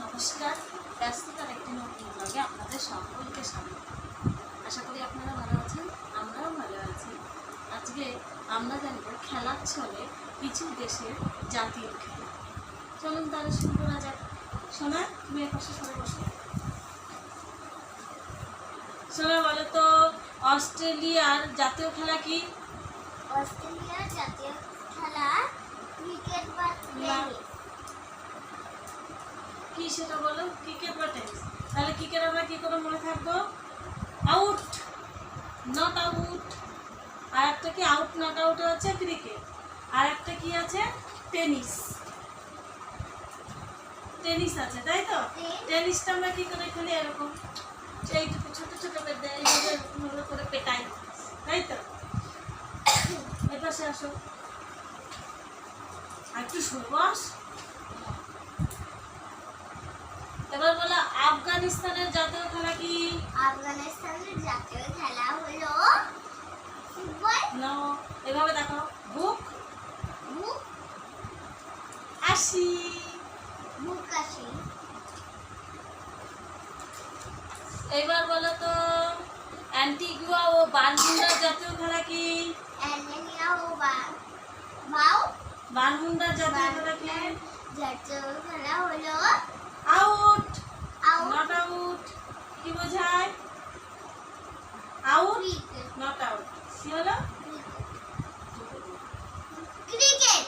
নমস্কার। ব্যস্ততার একটি নতুন ব্লগে আপনাদের সকলকে স্বাগত। আশা করি আপনারা ভালো আছেন, আমরাও ভালো আছি। আজকে আমরা জানব খেলার ছলে কিছু দেশের জাতীয় খেলা। চলুন তাহলে শুরু করা যাক। সোনা, তুমি এর পাশে সরে বসো। সোনা, বলো তো, অস্ট্রেলিয়ার জাতীয় খেলা কি? অস্ট্রেলিয়ার জাতীয় খেলা ক্রিকেট বা কি সেটা বলো? ক্রিকেট বা টেনিস তাহলে ক্রিকেট আমরা কি করে মনে থাকব? আউট নট আউট আর একটা কি? আউট নট আউট আছে ক্রিকেট আর একটা কি আছে? টেনিস টেনিস আছে তাই তো? টেনিসটা আমরা কি করে খেলি? এরকম। এইটুকু ছোট ছোট এইভাবে করে পেটাই। তাই তো? এপাশে আসো। আর একটু বস। এবার বলো আফগানিস্তানের জাতীয় খেলা কি? আফগানিস্তানের জাতীয় খেলা হলো ফুটবল। না এভাবে দেখো বুক। আসি মুকাশি এবার বলো তো অ্যান্টিগুয়া ও বানমুন্ডার জাতীয় খেলা কি? অ্যালবেনিয়া ও বা- বাউ বানমুন্ডার জাতীয় খেলা কি? জাতীয় খেলা হলো আউট। নট আউট কি বোঝায়? আউট? নট আউট কি হলো? ক্রিকেট।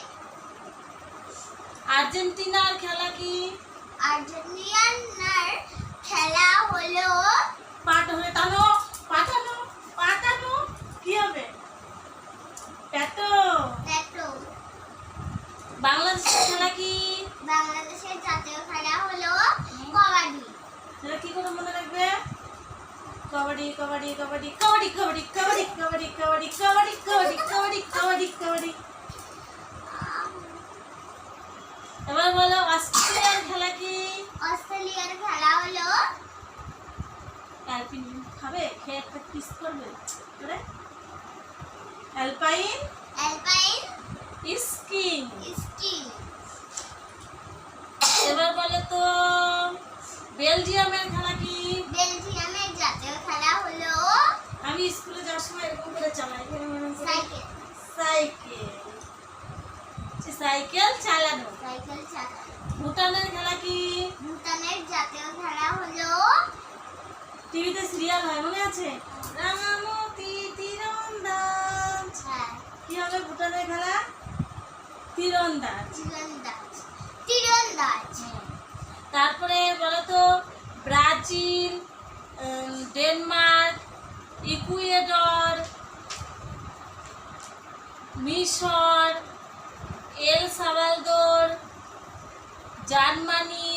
আর্জেন্টিনার খেলা কি? আর্জেন্টিনার খেলা হলো পাট হয়ে টানো পাঠানো পাঠানো। কি হবে? প্যাটো। পেট্রো বাংলাদেশের খেলা কি? বাংলাদেশের জাতীয় খেলা হলো কবাডি। সেটা কি করে মনে রাখবে কবাডি কবাডি কবাডি কবাডি কবাডি কবাডি কবাডি কবাডি কবাডি কবাডি কবাডি কবাডি কবাডি এবার বলো অস্ট্রেলিয়ার খেলা কি অস্ট্রেলিয়ার খেলা হলো অ্যালপিন খাবে খেয়ে একটা পিস করবে করে অ্যালপাইন অ্যালপাইন স্কিং স্কিং এবার বলো তো বেলজিয়ামের খেলা কি বেলজিয়ামের জাতীয় খেলা হলো আমি স্কুলে যাওয়ার সময় এরকম করে চালাই এরকম এরকম করে। Cycle cycle. সাইকেল চালানো। সাইকেল চালানো। ভুটানের খেলা কি? ভুটানের জাতীয় খেলা হলো টিভিতে সিরিয়াল হয় মনে আছে? রাঙামতি তীরন্দাজ। হ্যাঁ। কি হবে ভুটানের খেলা? তীরন্দাজ। তীরন্দাজ। তীরন্দাজ। তারপরে বলো তো ব্রাজিল ডেনমার্ক ইকুয়েডর মিশর এল সালভাদোর জার্মানি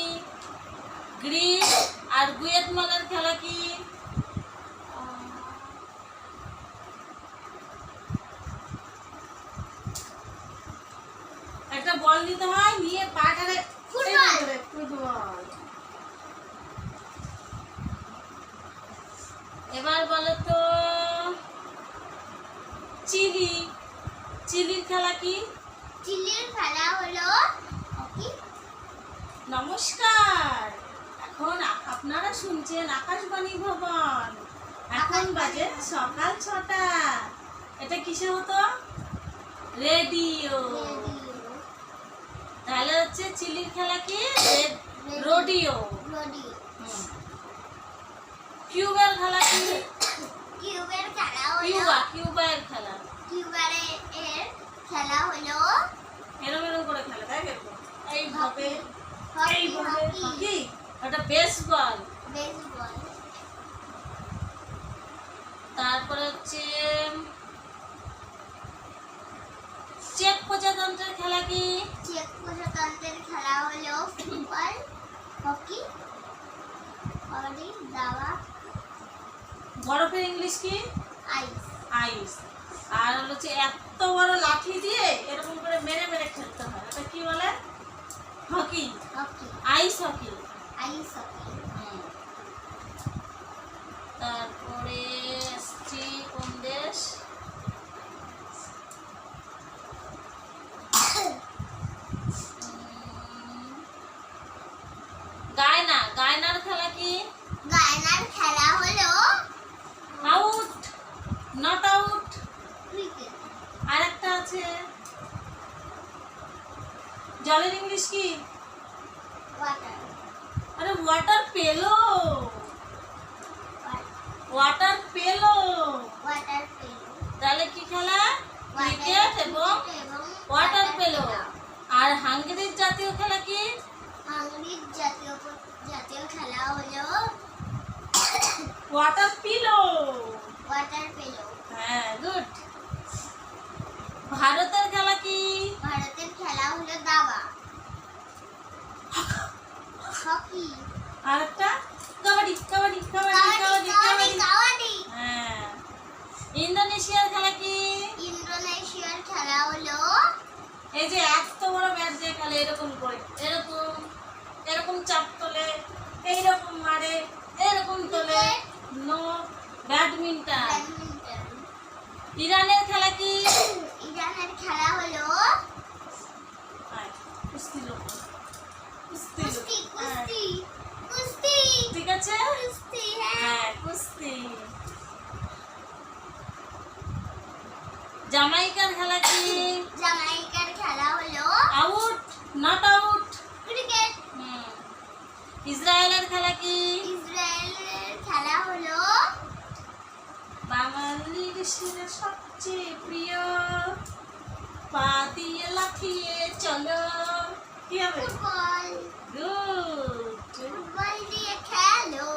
গ্রিস আর গুয়েতমালার খেলা কি? একটা বল নিতে হয় নিয়ে পাটারে ফুটবল। ফুটবল। এবার বলো তো চিলি। চিলির খেলা কি? চিলির খেলা হলো নমস্কার। এখন আপনারা শুনছেন আকাশবাণী ভবন। এখন বাজে সকাল ছটা। এটা কিসে হতো রেডিও। তাহলে হচ্ছে চিলির খেলা কি? রোডিও। কিউবার খেলা কি? কিউবের খেলা হলো কিউবা কিউবার খেলা। কিউবারে এর খেলা হলো। এরম করে খেলা তাই দেখো এইভাবে হকি এইভাবে হকি। হকি? ওটা বেসবল বেসবল তারপরে হচ্ছে চেক প্রজাতন্ত্রের খেলা কি? চেক প্রজাতন্ত্রের খেলা হলো ফুটবল হকি কবাডি দাবা। বরফের ইংলিশ কি? আইস। আইস। আর হচ্ছে এত বড় লাঠি দিয়ে এরকম করে মেরে মেরে খেলতে হয়। এটা কি বলে? Hockey. Hockey. Ice hockey. Ice hockey. তারপরে জলের ইংলিশ কি? আরে ওয়াটার পেল। ওয়াটার পেল। তাহলে কি খেলা? ক্রিকেট এবং ওয়াটার পেল। আর হাঙ্গেরির জাতীয় খেলা কি? হাঙ্গরির জাতীয় জাতীয় খেলা হলো ওয়াটার পিলো। ওয়াটার পেল। হ্যাঁ গুড ভারতের খেলা কি? ভারতের খেলা হলো দাবা। হকি আরেকটা? কাবাডি কাবাডি কাবাডি কাবাডি কাবাডি হ্যাঁ। ইন্দোনেশিয়ার খেলা কি? ইন্দোনেশিয়ার খেলা হলো এই যে এত বড় ব্যাট দিয়ে খেলে এরকম করে এরকম এরকম চাপ তোলে এইরকম মারে এরকম তোলে। নো ব্যাডমিন্টন ইরানের খেলা কি? ইরানের খেলা হলো কুস্তি লোক। কুস্তি কুস্তি হ্যাঁ, কুস্তি কুস্তি। ঠিক আছে? কুস্তি হ্যাঁ। হ্যাঁ কুস্তি। জামাইকার খেলা কি? জামাইকার খেলা হলো আউট নট আউট? ক্রিকেট। ইসরায়েলের খেলা কি? ইসরায়েলের খেলা হলো বাঙালির শিরে সবচেয়ে প্রিয় পা দিয়ে লাফিয়ে চলো। কি হবে? ফুটবল। দিয়ে খেলো।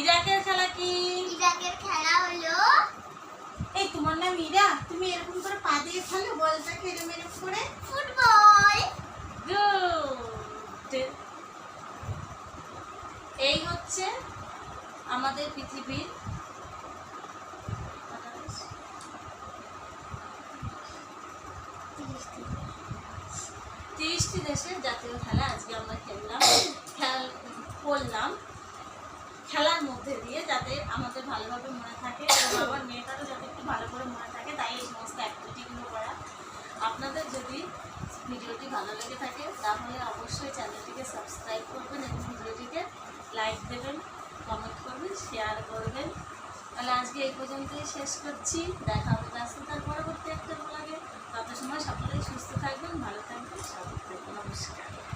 ইরাকের খেলা কি? ইরাকের খেলা হলো এই তোমার নাম ইরা? তুমি এরকম করে পা দিয়ে খেলো বলটাকে এরম করে? ফুটবল। এই হচ্ছে আমাদের পৃথিবীর দেশের জাতীয় খেলা আজকে আমরা খেললাম। খেল করলাম খেলার মধ্যে দিয়ে যাতে আমাদের ভালোভাবে মনে থাকে আমার মেয়েটারও যাতে একটু ভালো করে মনে থাকে, তাই এই সমস্ত অ্যাক্টিভিটিগুলো করা। আপনাদের যদি ভিডিওটি ভালো লেগে থাকে, তাহলে অবশ্যই চ্যানেলটিকে সাবস্ক্রাইব করবেন এবং ভিডিওটিকে লাইক দেবেন কমেন্ট করবেন শেয়ার করবেন। তাহলে আজকে এই পর্যন্তই শেষ করছি। দেখা হবে ব্যস্ততার পরবর্তী একটা লাগে তত সময় সকলেই সুস্থ থাকবেন ভালো থাকবেন থাকবেন। নমস্কার।